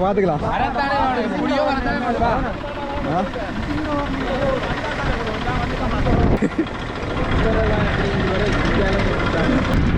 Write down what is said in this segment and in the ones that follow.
லபிக்கல யாரு பாத்துக்கலாம் ஆ?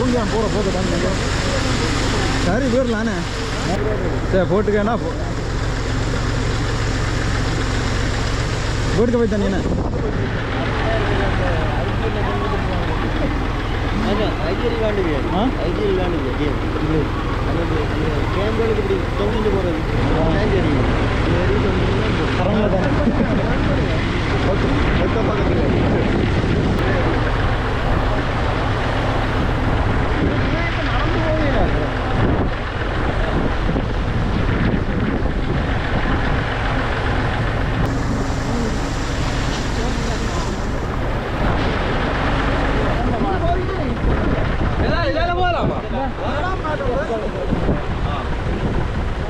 எடு எடு எடு போற போட்டு சரி போயிடலானே சரி போட்டுக்கேண்ணா போ போட்டுக்க போய் தண்ணி ஐடியல் ஐடியல் கேம் தொங்கிட்டு போறது.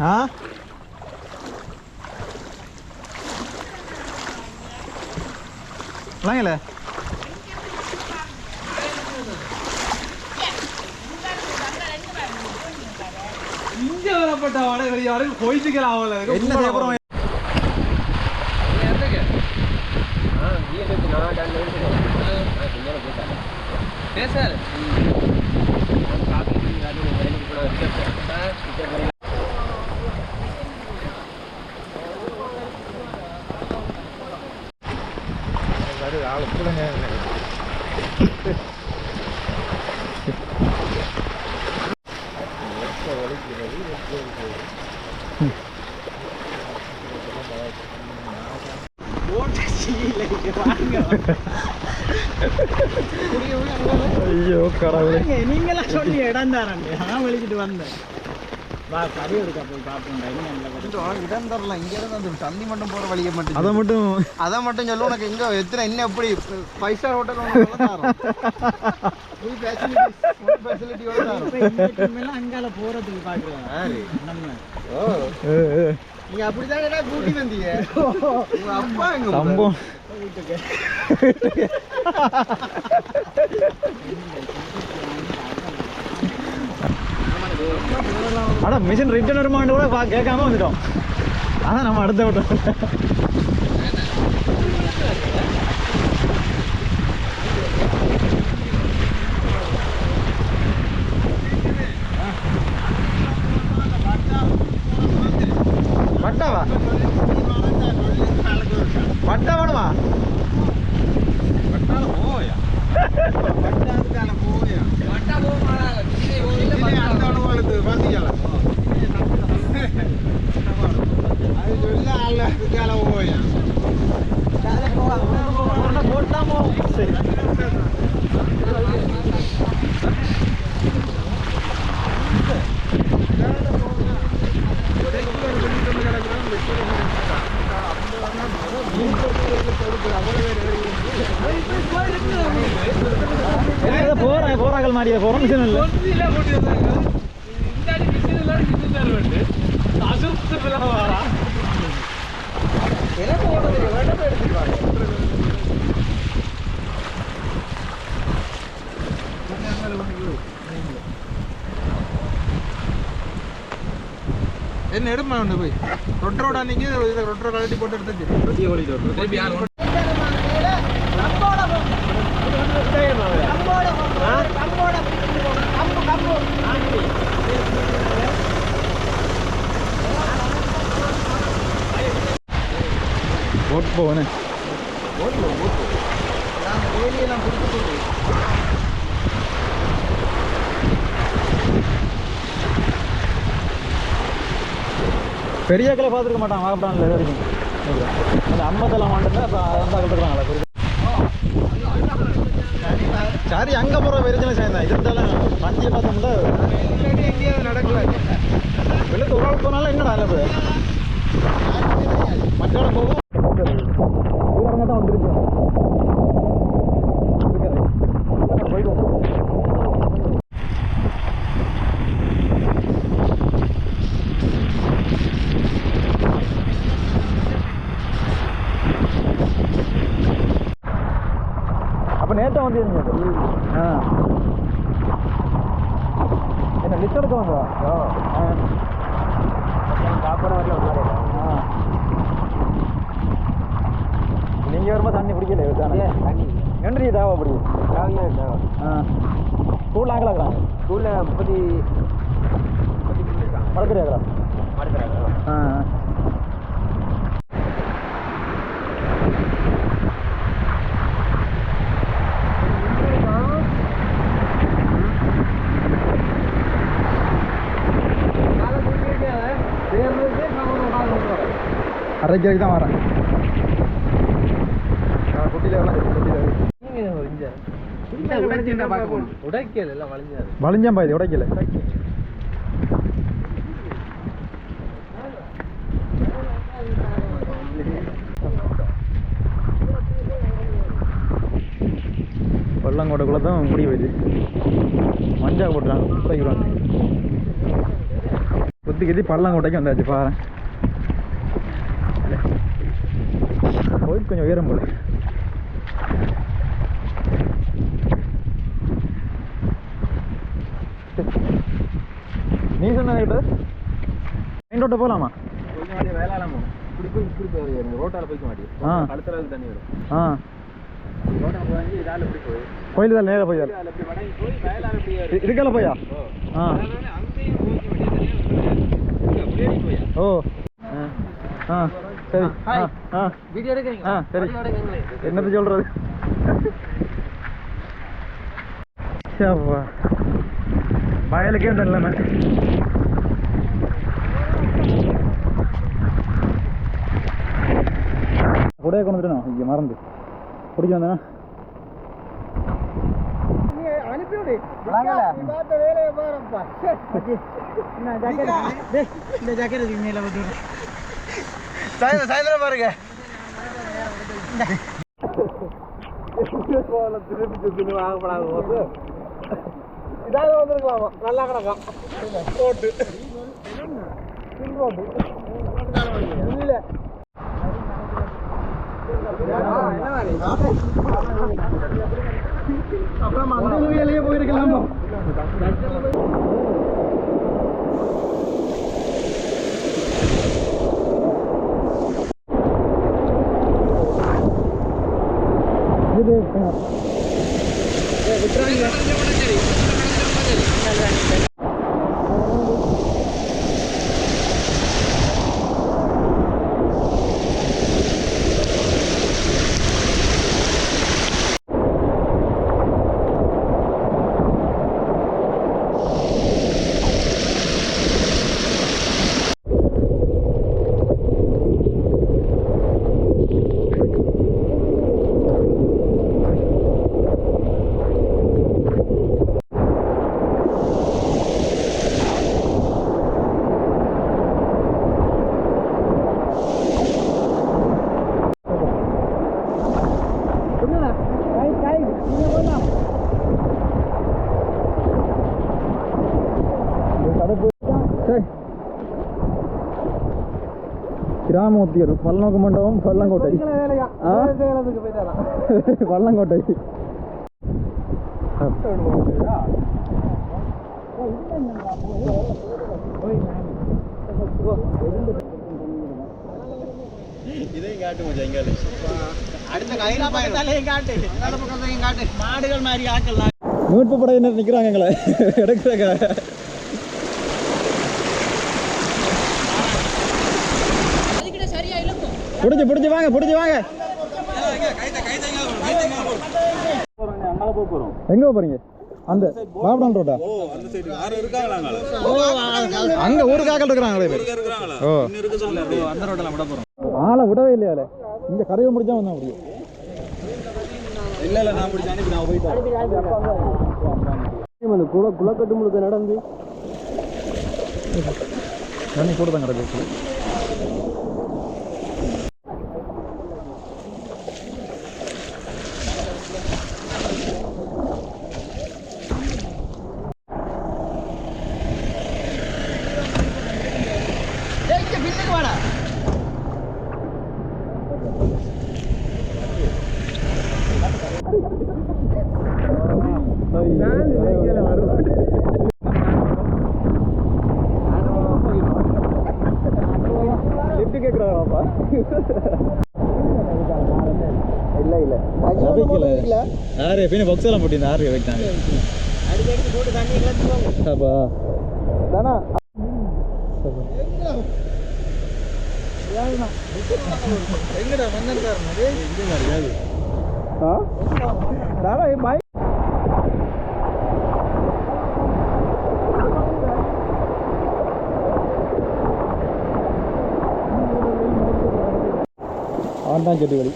ஆ? வாங்கல. இங்க வரப்பட்ட வடை வரைக்கும் போயிட்டுக்கலாம் ஆகல என்ன போறோம் பேசாரு ஐயோ கடவுளே. சொல்லி இடம் தாரண்டு நான் வெளிக்கிட்டு வந்தேன். வா கறி எடுக்க போய் பார்ப்போம்டா இன்னும் இடம் தரலாம் இங்கே அந்த தண்ணி மட்டும் போகிற வழியை மட்டும் அதை மட்டும் அதை மட்டும் சொல்லு உனக்கு எங்க எத்தனை என்ன எப்படி ஃபைவ் ஸ்டார் ஹோட்டல் அங்கால போறதுக்கு பாக்குறேன் நம்ம. நீங்க அப்படிதான் கூட்டி வந்தீங்க? அப்பா எங்க சம்பவம் அட மிஷின் ரிட்டர்ன் வருமான்னு கூட கேட்காம வந்துட்டோம். அதான் நம்ம அடுத்த விட்டோம் வட்டாவா வட்டா வேணுமா சரி போறேன் போறாக்கள் மாறிய போறோம் மிஷின் இல்லை இல்ல போட்டு இந்த அடி மிஷின் எல்லாம் மிஷின் தான் வந்து அசுத்தம் வாரா என்ன எடுமா ஒன்று போய்? ரொட்டரோட நீங்க இதை ரொட்டரோ கழட்டி போட்டு எடுத்து திருப்பி யார் போட்டு போவேனே வேலியெல்லாம் கொடுத்து பெரியாக்களை பார்த்துருக்க மாட்டான் வாகப்படான்ல இது வரைக்கும் அந்த அம்மத்தெல்லாம் மாட்டேன் அப்போ அந்த கற்றுக்குறாங்களா சரி அங்கே போகிற வெறிச்சனை சேர்ந்தேன் இது இருந்தாலும் பஞ்சை பார்த்தோம்னா நடக்கல வெளுத்து ஒரு போனாலும் என்னடா இல்லை என்ன லிஸ்ட் எடுக்க வந்தா ஆ. சாப்பாடு வரல ஆ. நீங்க வரும்போது தண்ணி குடிக்கல தானே? நன்றி தேவை அப்படி. ஆ. ஸ்கூலில் ஆக்கலாக்குறாங்க ஸ்கூல்ல முப்பத்தி மறந்துடுறாங்களா ஆ ஆ. அரைக்கு தான் வரேன். உடைக்கல வலிஞ்சான் பாயுது உடைக்கல பள்ளங்கோட்டைக்குள்ள தான் முடி போயிடுது. மஞ்சா போட்டுறாங்க குறைக்கிறாங்க குத்தி கத்தி பள்ளங்கோட்டைக்கு வந்தாச்சு பாரு போயிட்டு கொஞ்சம் உயரம் போல நீ சொன்ன மெயின் ரோட்டை போகலாமா வேளாண் இப்படி போய் இப்படி போய் ரோட்டால போய்க்க மாட்டேன் ஆ. கழுத்துல தண்ணி வரும். ஆ. கோயில் தான் நேராக போய் இதுக்கெல்லாம் போயா? ஆ. ஓ. ஆ. சரி. வீடியோ எடுக்கிறீங்க. என்னது சொல்றது. வயலுக்கே இந்த நிலைமை கூடயே கொண்டு வந்துட்டோம் இங்கே மறந்து. பிடிக்க இந்த ஜாக்கெட் மேல வந்து சாயந்தரம் சாயந்தரம் பாருங்க. இதாக வந்துருக்கலாமா? நல்லா கிடக்கும். இல்ல. அப்புறம் அந்த வேலையே போயிருக்கலாமா? இது சரி கிராமோத்தியர் பல்நோக்கு மண்டபம் பள்ளங்கோட்டை ஆ? பள்ளங்கோட்டை இதையும் காட்டு மச்சான் இங்க அடுத்த கையில பக்கத்தாலையும் காட்டு நல்ல பக்கத்தையும் காட்டு மாடுகள் மாதிரி ஆக்கலாம் மீட்பு படையினர் நிற்கிறாங்க எங்களை எடுக்கிறாங்க பிடிச்சி பிடிச்சி வாங்க பிடிச்சி வாங்க. எங்க போறீங்க? அந்த பாபடான் ரோட்டா? அங்க ஊருக்காக்கள் இருக்கிறாங்களே. பேர் ஓ. அந்த ரோட்டில் விட போறோம் ஆளை விடவே இல்லையால இங்க கரையை முடிச்சா வந்தா முடியும். இல்ல இல்ல நான் அனுப்பி நான் போயிட்டு அந்த குள குளக்கட்டு முழுக்க நடந்து. தண்ணி கூட தான் கிடக்கு. இல்ல இல்ல. யாரு பின்ன பாக்ஸ் எல்லாம் போட்டு யாரு வைத்தாங்க அடிக்கடி போட்டு தண்ணி கிளச்சுவாங்க அப்பா. தானா? எங்கடா மன்னன்காரன் ஆ? தானா பாய் ஆண்டான் செட்டி வழி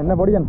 என்ன பொடியன்.